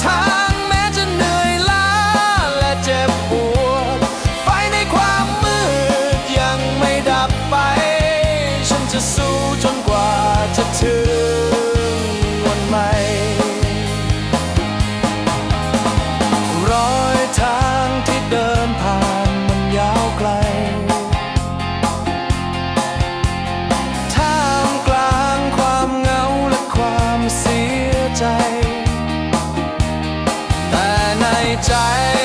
time. ใจ